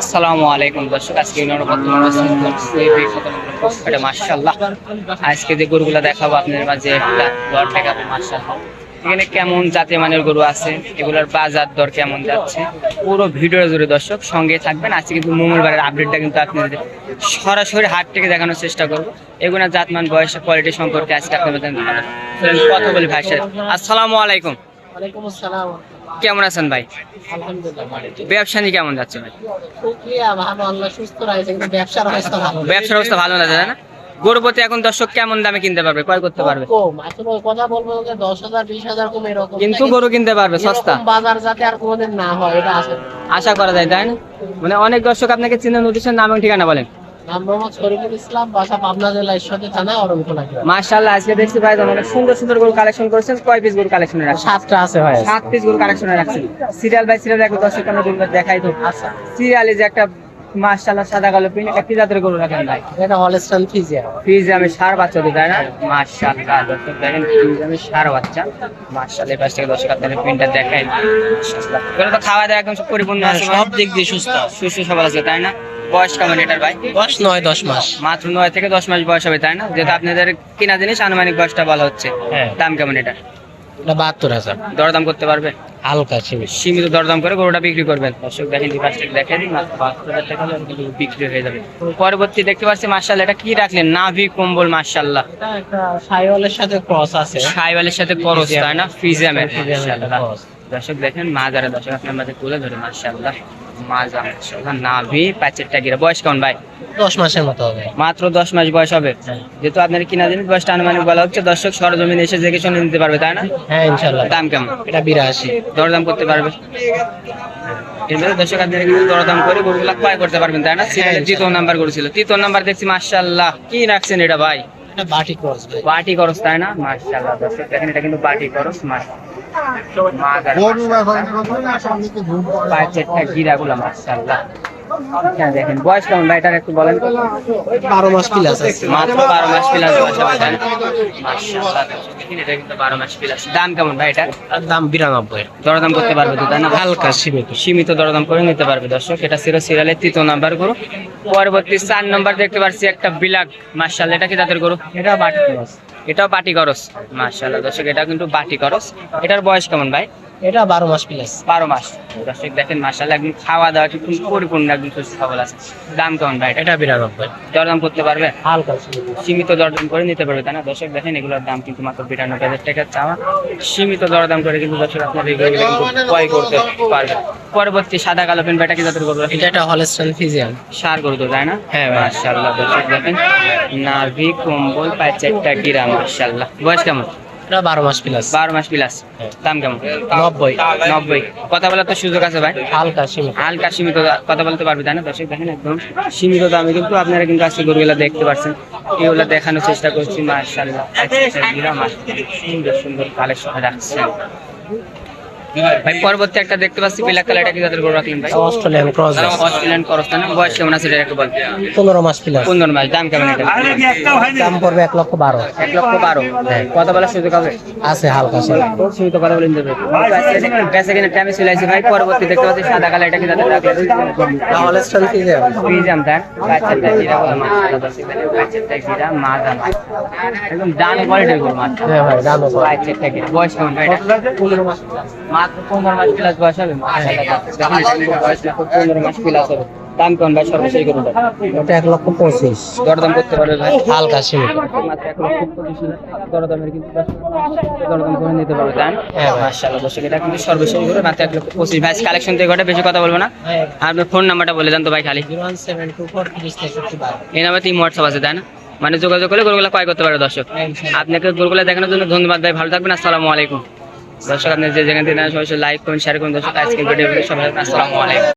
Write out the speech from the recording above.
আসসালামু আলাইকুম দর্শক, আজকে এটা মাশাআল্লাহ। আজকে যে গরুগুলো দেখাবো আপনাদের মাঝে এখানে কেমন জাতীয় মানের গরু আছে? এগুলোর বাজার দর কেমন যাচ্ছে? পুরো ভিডিও জুড়ে দর্শক, সঙ্গে থাকবেন। আজকে কিন্তু মঙ্গলবারের আপডেটটা কিন্তু আপনাদের সরাসরি হাট থেকে দেখানোর চেষ্টা করব। এগুলো জাতমান বয়স কোয়ালিটি সম্পর্কে আজকে আপনাদের কথা বলি ভাই সাথে। আসসালামু আলাইকুম। ওয়ালাইকুম আসসালাম কেমন আছেন ভাই? আলহামদুলিল্লাহ ব্যবসা নিয়ে কেমন যাচ্ছে ভাই? শুকরিয়া ভালো আল্লাহ সুস্থ রাখছে কিন্তু ব্যবসার অবস্থা ভালো। না। ব্যবসার অবস্থা ভালো না তাই না? এখন দর্শক কেমন দামে কিনতে পারবে ক্রয় করতে পারবে? কম। আসলে ওই কথা বলব যে দশ হাজার বিশ হাজার কম এরকম। কিন্তু গরু কিনতে পারবে সস্তা। বাজার যাতে আর কোনোদিন না হয় এটা আশা করা। যায় তাই না? মানে অনেক দর্শক আপনাকে চিনে নোটিশের নাম এবং ঠিকানা বলেন। নাম মোহাম্মদ শরীফুল ইসলাম বাসা পাবনা জেলা ঈশ্বরদী থানা অরণখোলা মাশাআল্লাহ আজকে দেখছি ভাই অনেক সুন্দর সুন্দর গরু কালেকশন করেছেন। কয় পিস গরু কালেকশনে রাখছেন সাতটা আছে ভাই সাত পিস গরু কালেকশনে রাখছেন সিরিয়াল বাই সিরিয়াল একটু দর্শক আমরা গরু দেখাই তো আচ্ছা। সিরিয়ালে যে একটা মাশাআল্লাহ সাদা কালো প্রিন্ট একটা কি জাতের গরু রাখেন ভাই? এটা হলস্টান ফিজিয়া ফ্রিজ সার বাচ্চা দিই না? মাশাআল্লাহ দর্শক দেখেন ফ্রিজ সার বাচ্চা। মাশাআল্লাহ পাশ থেকে দর্শক আপনাদের প্রিন্টটা দেখাই এগুলো তো খাওয়া দাওয়া একদম পরিপূর্ণ আছে সব দিক দিয়ে সুস্থ। সুস্থ সবল আছে তাই না? বয়স কেমন এটার ভাই? দশ নয় দশ মাস। মাত্র নয় থেকে দশ মাস বয়স হবে তাই না? যেহেতু আপনাদের কিনা জিনিস আনুমানিক বয়সটা বলা হচ্ছে। হ্যাঁ। দাম কেমন এটা বাহাত্তর হাজার। দরদাম করতে পারবে? হালকা সীমিত দরদাম করে গরুটা বিক্রি করবেন। দর্শক দেখেন বাহাত্তর হাজার টাকা কিন্তু বিক্রি হয়ে যাবে। পরবর্তী দেখতে পাচ্ছি মার্শাল্লাহ এটা কি রাখলেন? নাভি কম্বল মার্শাল্লাহ সাইওয়ালের সাথে ক্রস আছে। সাইওয়ালের সাথে করস তাই না? ফিজিয়ামের। দর্শক দেখেন মাজারে দর্শক আপনার মাঝে তুলে ধরে মার্শাল্লাহ মাজা মার্শাল্লাহ নাভি প্যাচেরটা গিরা। বয়স কেমন ভাই? দশ মাসের মতো হবে। মাত্র দশ মাস বয়স হবে। যেহেতু আপনার কিনা জিনিস বয়সটা আনুমানিক বলা হচ্ছে দর্শক সরজমিন এসে দেখে শুনে নিতে পারবে তাই না? হ্যাঁ ইনশাল্লাহ দাম কেমন? এটা বিরাশি। দরদাম করতে পারবে? এবারে দর্শক আপনারা কিন্তু দরদাম করে গরুগুলা ক্রয় করতে পারবেন তাই না? সিরিয়ালের নাম্বার করেছিল তৃতীয় নাম্বার দেখছি মার্শাল্লাহ কি রাখছেন এটা ভাই? বাটি ক্রস বাটি তাই না? মার্শাল্লাহ দর্শক দেখেন এটা কিন্তু বাটি করস পাঁচেরটা মার্শাল্লাহ হ্যাঁ দেখেন বয়স কেমন একটু বলেন? বারো মাস প্লাস মাত্র বারো মাস প্লাস এটা কিন্তু বারো প্লাস দাম কেমন ভাই এটা? দাম বিরানব্বই। দরদাম করতে পারবে তো তাই না? হালকা সীমিত। সীমিত দরদাম করে নিতে পারবে দর্শক। এটা ছিল সিরিয়ালের তৃতীয় নাম্বার গরু। পরবর্তী চার নাম্বার দেখতে পাচ্ছি একটা বিলাক। মার্শাল এটা কি তাদের গরু? এটা বাটি এটাও বাটি করস মার্শাল দর্শক এটা কিন্তু বাটি করস এটার বয়স কেমন ভাই? এটা বারো মাস প্লাস বারো মাস। দর্শক দেখেন মার্শাল একদম খাওয়া দাওয়া কিন্তু পরিপূর্ণ একদম সুস্থ সবল আছে। দাম কেমন ভাই? এটা এটা বিরানব্বই। দরদাম করতে পারবে? হালকা সীমিত দরদাম করে নিতে পারবে তাই না? দর্শক দেখেন এগুলোর দাম কিন্তু মাত্র বিরানব্বই হাজার টাকা চাওয়া। সীমিত দরদাম করে কিন্তু দর্শক আপনার এগুলো কিন্তু ক্রয় করতে পারবে পরবর্তী সাদা কালো পেন বেটা কি জাতের গরু এটা একটা হলস্টান ফিজিয়ান। সার গরু তো তাই না? হ্যাঁ। মাশাআল্লাহ দর্শক দেখেন নাভি কম্বল পাঁচ চারটা গিরা মাশাআল্লাহ। বয়স কেমন? এটা বারো মাস প্লাস বারো মাস প্লাস হ্যাঁ। দাম কেমন? নব্বই। নব্বই। কথা বলার তো সুযোগ আছে ভাই। হালকা সীমিত। হালকা সীমিত কথা বলতে পারবে তাই না? দর্শক দেখেন একদম সীমিত দামে কিন্তু আপনারা কিন্তু আজকে গরুগুলা দেখতে পাচ্ছেন এগুলো দেখানোর চেষ্টা করছি মাশাআল্লাহ। সুন্দর সুন্দর কালেকশন রাখছেন। ভাই পরবর্তী একটা দেখতে পাচ্ছি পিলা কালার এটা কি তাদের গরু রাখলেন ভাই? অস্ট্রেলিয়ান ক্রস অস্ট্রেলিয়ান করস্তান বয়স কেমন আছে এটা একটু বলতে পনেরো মাস প্লাস পনেরো মাস দাম কেমন এটা? দাম পড়বে এক লক্ষ বারো। এক লক্ষ বারো। কথা বলার সুযোগ হবে? আছে হালকা সীমিত কথা বলে নিতে পারবে বেসে কিনে টাইমে চলে আসি ভাই পরবর্তী দেখতে পাচ্ছি সাদা কালার এটা কি তাদের রাখলেন? হলস্টান ফিজিয়ান ফ্রিজাম তার বাচ্চাটা গিরা বলে মাছ। বাচ্চাটা গিরা মা জান একদম ডান কোয়ালিটির গরু মাছ। হ্যাঁ ভাই বাচ্চাটা গিরা বয়স কেমন ভাই এটা? পনেরো মাস মাত্র পনেরো মাস প্লাস বয়স হবে মাশাআল্লাহ। দেখেন এটা কিন্তু বয়স মাত্র পনেরো মাস প্লাস হবে। দাম কেমন ভাই? সর্বশেষ গরুটা ওটা এক লক্ষ পঁচিশ। দরদাম করতে পারবে ভাই? হালকা সীমিত মাত্র এক লক্ষ পঁচিশ দরদামের কিন্তু দরদাম করে নিতে পারবে তাই হ্যাঁ ভাই। দর্শক এটা কিন্তু সর্বশেষ করে মাত্র এক লক্ষ পঁচিশ। ভাই কালেকশন থেকে ঘটে বেশি কথা বলব না। আপনার ফোন নাম্বারটা বলে দেন তো ভাই খালি। ওয়ান সেভেন টু ফোর তিরিশ তেষট্টি এই নাম্বার তিন হোয়াটসঅ্যাপ আছে তাই না মানে যোগাযোগ করলে গরুগুলো ক্রয় করতে পারে দর্শক। আপনাকে গরুগুলো দেখানোর জন্য ধন্যবাদ ভাই ভালো থাকবেন আসসালামু আলাইকুম। দর্শক, আপনি যে যেখান থেকে সবাই লাইক করুন শেয়ার করুন। দর্শক আজকে ভিডিও সবাই আসসালামু আলাইকুম।